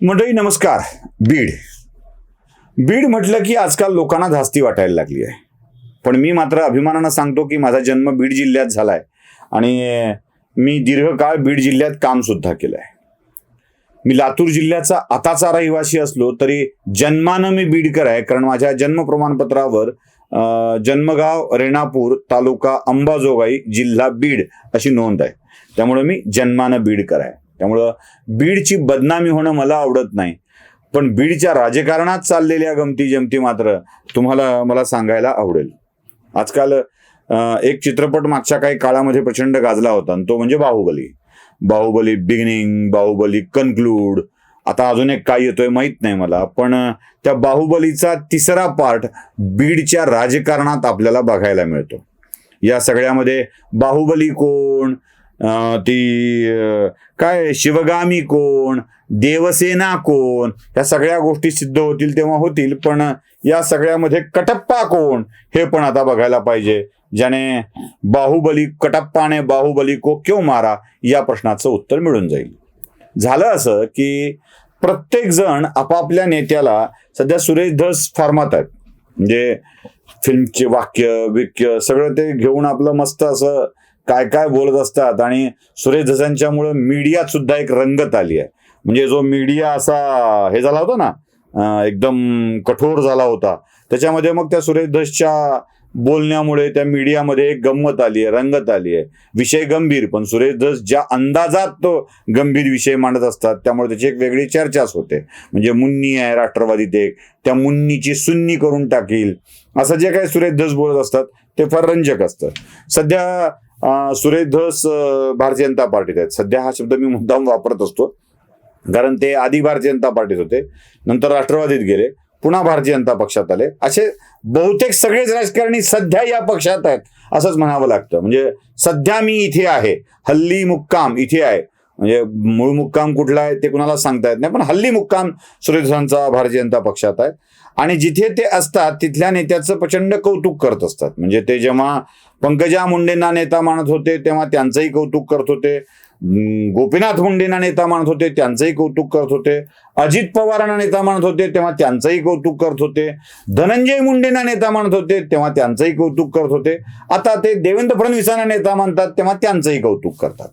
मंडळी नमस्कार. बीड. बीड म्हटलं की आजकाल लोकांना धास्ती वाटायला लागली आहे. पण मी मात्र अभिमानानं सांगतो की माझा जन्म बीड जिल्ह्यात झालाय आणि मी दीर्घकाळ बीड जिल्ह्यात काम सुद्धा केलंय. मी लातूर जिल्ह्याचा आताचा रहिवासी असलो तरी जन्मानं मी बीडकर आहे कारण माझ्या जन्म प्रमाणपत्रावर जन्मगाव रेणापूर तालुका अंबाजोगाई जिल्हा बीड अशी नोंद आहे. त्यामुळे मी जन्मानं बीडकर आहे. त्यामुळं बीडची बदनामी होणं मला आवडत नाही. पण बीडच्या राजकारणात चाललेल्या गमती जमती मात्र तुम्हाला मला सांगायला आवडेल. आजकाल एक चित्रपट मागच्या काही काळामध्ये प्रचंड गाजला होता आणि तो म्हणजे Baahubali. Baahubali beginning Baahubali conclude. आता अजून एक काय येतोय माहीत नाही मला पण त्या बाहुबलीचा तिसरा पार्ट बीडच्या राजकारणात आपल्याला बघायला मिळतो. या सगळ्यामध्ये बाहुबली कोण? ती काय शिवगामी कोण देवसेना कोण या सगळ्या गोष्टी सिद्ध होतील तेव्हा होतील पण या सगळ्यामध्ये कटप्पा कोण हे पण आता बघायला पाहिजे. ज्याने बाहुबली कटप्पाने बाहुबली को क्यों मारा या प्रश्नाचं उत्तर मिळून जाईल. झालं असं की प्रत्येक जण आपापल्या नेत्याला सध्या सुरेश धस फॉर्मात आहेत. म्हणजे फिल्मचे वाक्य विक्य सगळं ते घेऊन आपलं मस्त असं काय काय बोलत असतात आणि सुरेश धसांच्यामुळे मीडियात सुद्धा एक रंगत आली आहे. म्हणजे जो मीडिया असा हे झाला होता ना एकदम कठोर झाला होता. त्याच्यामध्ये मग त्या सुरेश धसच्या बोलण्यामुळे त्या मीडियामध्ये एक गंमत आली आहे रंगत आली आहे. विषय गंभीर पण सुरेश धस ज्या अंदाजात तो गंभीर विषय मांडत असतात त्यामुळे त्याची एक वेगळी चर्चाच होते. म्हणजे मुन्नी आहे राष्ट्रवादीत एक त्या मुन्नीची सुन्नी करून टाकील असं जे काही सुरेश धस बोलत असतात ते फार रंजक असतं. सध्या सुरेश धस भारतीय जनता पार्टीत आहेत. सध्या हा शब्द मी मुद्दाम वापरत असतो. कारण ते आधी भारतीय जनता पार्टीत होते. नंतर राष्ट्रवादीत गेले. पुन्हा भारतीय जनता पक्षात आले. असे बहुतेक सगळेच राजकारणी सध्या या पक्षात आहेत असंच म्हणावं लागतं. म्हणजे सध्या मी इथे आहे. हल्ली मुक्काम इथे आहे. म्हणजे मूळ मुक्काम कुठला आहे ते कुणाला सांगता येत नाही पण हल्ली मुक्काम सुरेशांचा भारतीय जनता पक्षात आहे. आणि जिथे ते असतात तिथल्या नेत्याचं प्रचंड कौतुक करत असतात. म्हणजे ते जेव्हा पंकजा मुंडेंना नेता मानत होते तेव्हा त्यांचंही कौतुक करत होते. गोपीनाथ मुंडेंना नेता मानत होते त्यांचंही कौतुक करत होते. अजित पवारांना नेता मानत होते तेव्हा त्यांचंही कौतुक करत होते. धनंजय मुंडेंना नेता मानत होते तेव्हा त्यांचंही कौतुक करत होते. आता ते देवेंद्र फडणवीसांना नेता मानतात तेव्हा त्यांचंही कौतुक करतात.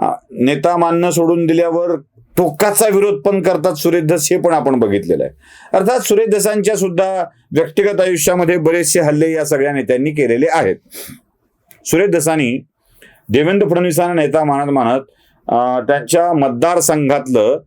नेता मान्य सोडून दिल्यावर टोकाचा विरोध पण करतात सुरेश धस हे पण आपण बघितलेलं आहे. अर्थात सुरेश धसांच्या सुद्धा व्यक्तिगत आयुष्यामध्ये बरेचसे हल्ले या सगळ्या नेत्यांनी केलेले आहेत. सुरेश धसांनी देवेंद्र फडणवीसांना नेता मानत मानत त्यांच्या मतदारसंघातलं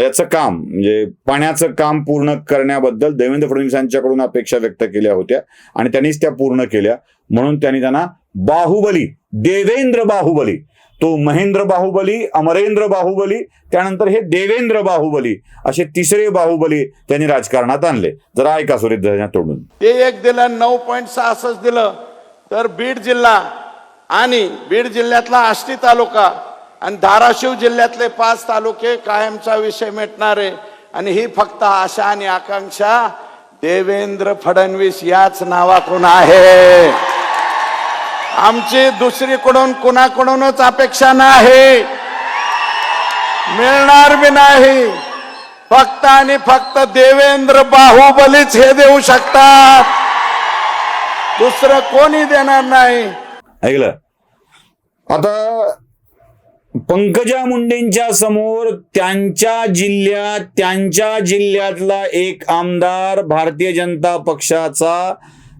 याचं काम म्हणजे पाण्याचं काम पूर्ण करण्याबद्दल देवेंद्र फडणवीसांच्याकडून अपेक्षा व्यक्त केल्या होत्या आणि त्यांनीच त्या पूर्ण केल्या. म्हणून त्यांनी त्यांना बाहुबली देवेंद्र बाहुबली तो महेंद्र बाहुबली अमरेंद्र बाहुबली त्यानंतर हे देवेंद्र बाहुबली असे तिसरे बाहुबली त्यांनी राजकारणात आणले. जरा ऐका सुरेश तोडून. ते एक दिलं नऊ पॉईंट सहासष्ट दिलं. तर बीड जिल्हा आणि बीड जिल्ह्यातला आष्टी तालुका आणि धाराशिव जिल्ह्यातले पाच तालुके कायमचा विषय मिटणार आहे. आणि ही फक्त आशा आणि आकांक्षा देवेंद्र फडणवीस याच नावाकडून आहे. आमची दुसरीकडून कुणाकडूनच अपेक्षा नाही. मिळणार बी नाही. फक्त आणि फक्त देवेंद्र बाहुबलीच हे देऊ शकतात. दुसरं कोणी देणार नाही. ऐकलं? आता पंकजा मुंडेंच्या समोर त्यांच्या जिल्ह्यात त्यांच्या जिल्ह्यातला एक आमदार भारतीय जनता पक्षाचा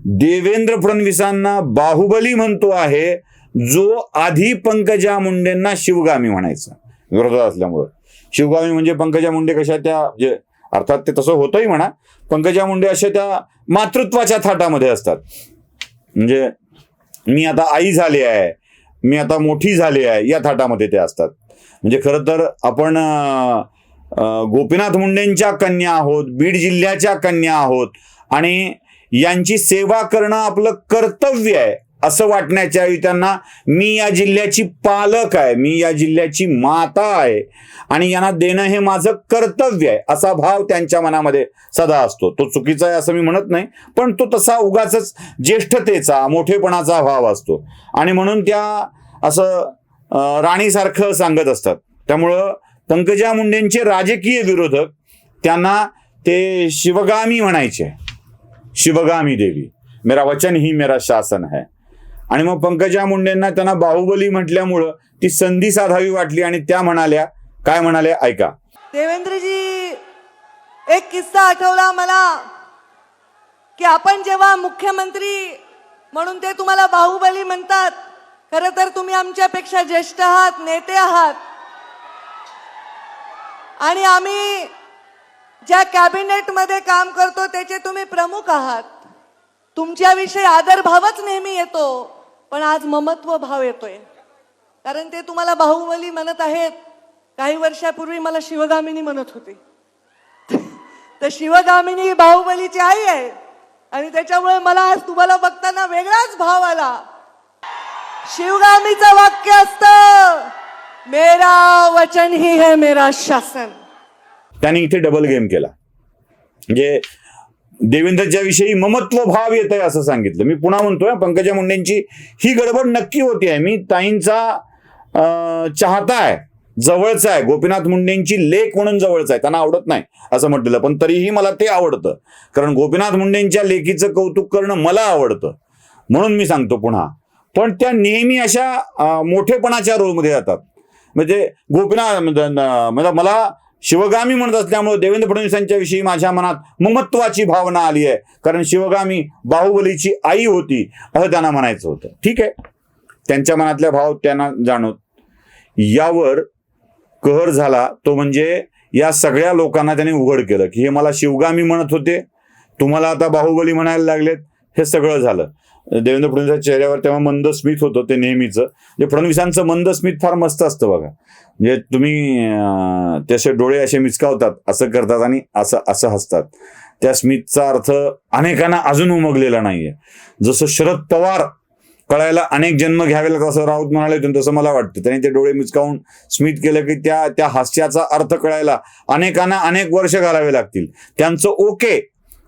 देवेंद्र फडणवीसांना बाहुबली म्हणतो आहे जो आधी पंकजा मुंडेंना शिवगामी म्हणायचा. विरोधात असल्यामुळं. शिवगामी म्हणजे पंकजा मुंडे कशा त्या जे अर्थात ते तसं होतंही म्हणा पंकजा मुंडे अशा त्या मातृत्वाच्या थाटामध्ये असतात. म्हणजे मी आता आई झाली आहे मी आता मोठी झाली आहे या थाटामध्ये ते असतात. म्हणजे खरं तर आपण गोपीनाथ मुंडेंच्या कन्या आहोत बीड जिल्ह्याच्या कन्या आहोत आणि यांची सेवा करणं आपलं कर्तव्य आहे असं वाटण्याच्या ऐवजी त्यांना मी या जिल्ह्याची पालक आहे मी या जिल्ह्याची माता आहे. आणि यांना देणं हे माझं कर्तव्य आहे असा भाव त्यांच्या मनामध्ये सदा असतो. तो चुकीचा आहे असं मी म्हणत नाही पण तो तसा उगाच ज्येष्ठतेचा मोठेपणाचा भाव असतो. आणि म्हणून त्या असं राणीसारखं सांगत असतात. त्यामुळं पंकजा मुंडेंचे राजकीय विरोधक त्यांना ते शिवगामी म्हणायचे. शिवगामी देवी. मेरा वचन ही मेरा शासन है. आणि मग पंकजा मुंडेंना त्यांना बाहुबली म्हटल्यामुळं ती संधी साधावी वाटली आणि त्या म्हणाल्या काय म्हणाल्या? ऐका. देवेंद्रजी एक किस्सा आठवला मला की आपण जेव्हा मुख्यमंत्री म्हणून ते तुम्हाला बाहुबली म्हणतात खरं तर तुम्ही आमच्यापेक्षा ज्येष्ठ आहात नेते आहात. आणि आम्ही ज्या कॅबिनेटमध्ये काम करतो त्याचे तुम्ही प्रमुख आहात. तुमच्याविषयी आदरभावच नेहमी येतो पण आज ममत्व भाव येतोय. कारण ते तुम्हाला बाहुबली म्हणत आहेत. काही वर्षापूर्वी मला शिवगामिनी म्हणत होते. तर शिवगामिनी ही बाहुबलीची आई आहे. आणि त्याच्यामुळे मला आज तुम्हाला बघताना वेगळाच भाव आला. शिवगामीचं वाक्य असतं मेरा वचन ही है मेरा शासन. त्यांनी इथे डबल गेम केला. म्हणजे देवेंद्रच्या विषयी ममत्व भाव येत आहे असं सांगितलं. मी पुन्हा म्हणतोय पंकजा मुंडेंची ही गडबड नक्की होती आहे. मी ताईंचा चाहता आहे जवळचा आहे. गोपीनाथ मुंडेंची लेख म्हणून जवळचा आहे. त्यांना आवडत नाही असं म्हटलेलं. पण तरीही मला ते आवडतं. कारण गोपीनाथ मुंडेंच्या लेखीचं कौतुक करणं मला आवडतं. म्हणून मी सांगतो पुन्हा. पण त्या नेहमी अशा मोठेपणाच्या रोलमध्ये जातात. म्हणजे गोपीनाथ म्हणजे मला शिवगामी म्हणत असल्यामुळे देवेंद्र फडणवीसांच्या विषयी माझ्या मनात ममत्वाची भावना आली आहे. कारण शिवगामी बाहुबलीची आई होती असं त्यांना म्हणायचं होतं. ठीक आहे? त्यांच्या मनातल्या भाव त्यांना जाणवत. यावर कहर झाला तो म्हणजे या सगळ्या लोकांना त्यांनी उघड केलं की हे मला शिवगामी म्हणत होते तुम्हाला आता बाहुबली म्हणायला लागलेत हे सगळं झालं. देवेंद्र फडणवीसांच्या चेहऱ्यावर तेव्हा मंद स्मित होतं ते नेहमीचं. म्हणजे फडणवीसांचं मंद स्मित फार मस्त असतं बघा. म्हणजे तुम्ही त्याचे डोळे असे मिचकावतात असं करतात आणि असं असं हसतात. त्या स्मितचा अर्थ अनेकांना अजून उमगलेला नाहीये. जसं शरद पवार कळायला अनेक जन्म घ्यावे लागतात असं राऊत म्हणाले होते तसं मला वाटतं. त्यांनी ते डोळे मिचकावून स्मित केलं की त्या त्या हास्याचा अर्थ कळायला अनेकांना अनेक वर्ष घालावे लागतील. त्यांचं ओके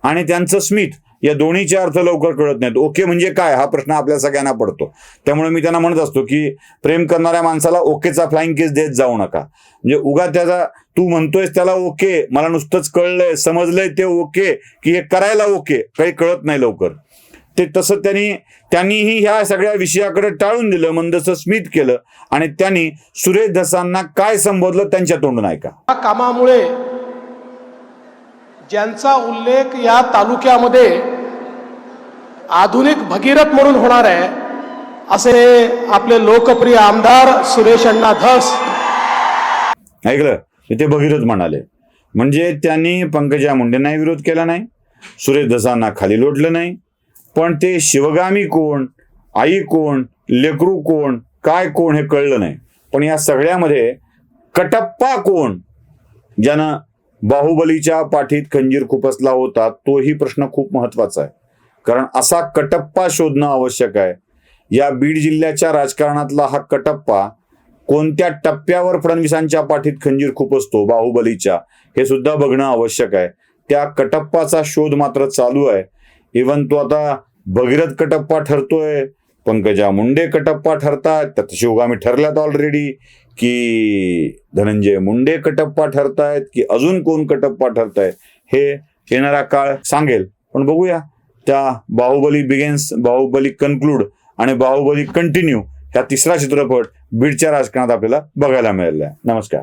आणि त्यांचं स्मित या दोन्हीचे अर्थ लवकर कळत नाहीत. ओके म्हणजे काय? हा प्रश्न आपल्या सगळ्यांना पडतो. त्यामुळे मी त्यांना म्हणत असतो की प्रेम करणाऱ्या माणसाला ओकेचा फ्लाइंग केस देत जाऊ नका. म्हणजे उगा त्याचा तू म्हणतोयस त्याला ओके मला नुसतंच कळलंय समजलंय ते ओके की हे करायला ओके काही कळत नाही लवकर. ते तसं त्यांनी त्यांनीही ह्या सगळ्या विषयाकडे टाळून दिलं मंदसं स्मित केलं आणि त्यांनी सुरेश धसांना काय संबोधलं त्यांच्या तोंडून ऐका. कामामुळे ज्यांचा उल्लेख या तालुक्यामध्ये आधुनिक भगीरथ म्हणून होणार आहे असे आपले लोकप्रिय आमदार सुरेश अण्णा धस. ऐकलं? ते भगीरथ म्हणाले. म्हणजे त्यांनी पंकजा मुंडेंनाही विरोध केला नाही सुरेश धसांना खाली लोटलं नाही पण ते शिवगामी कोण आई कोण लेकरू कोण काय कोण हे कळलं नाही. पण या सगळ्यामध्ये कटप्पा कोण ज्यानं बाहुबलीच्या पाठीत खंजीर खुपसला होता तोही प्रश्न खूप महत्त्वाचा आहे. कारण असा कटप्पा शोधणं आवश्यक आहे. या बीड जिल्ह्याच्या राजकारणातला हा कटप्पा कोणत्या टप्प्यावर फडणवीसांच्या पाठीत खंजीर खुपसतो बाहुबलीच्या हे सुद्धा बघणं आवश्यक आहे. त्या कटप्पाचा शोध मात्र चालू आहे. इवन तो आता भगीरथ कटप्पा ठरतोय पंकजा मुंडे कटप्पा ठरतात त्यात शिवगामी ठरल्यात ऑलरेडी की धनंजय मुंडे कटप्पा ठरतायत की अजून कोण कटप्पा ठरतायत हे येणारा काळ सांगेल. पण बघूया. त्या बाहुबली बिगेन्स बाहुबली कन्क्लूड आणि बाहुबली कंटिन्यू ह्या तिसरा चित्रपट बीडच्या राजकारणात आपल्याला बघायला मिळाला आहे. नमस्कार.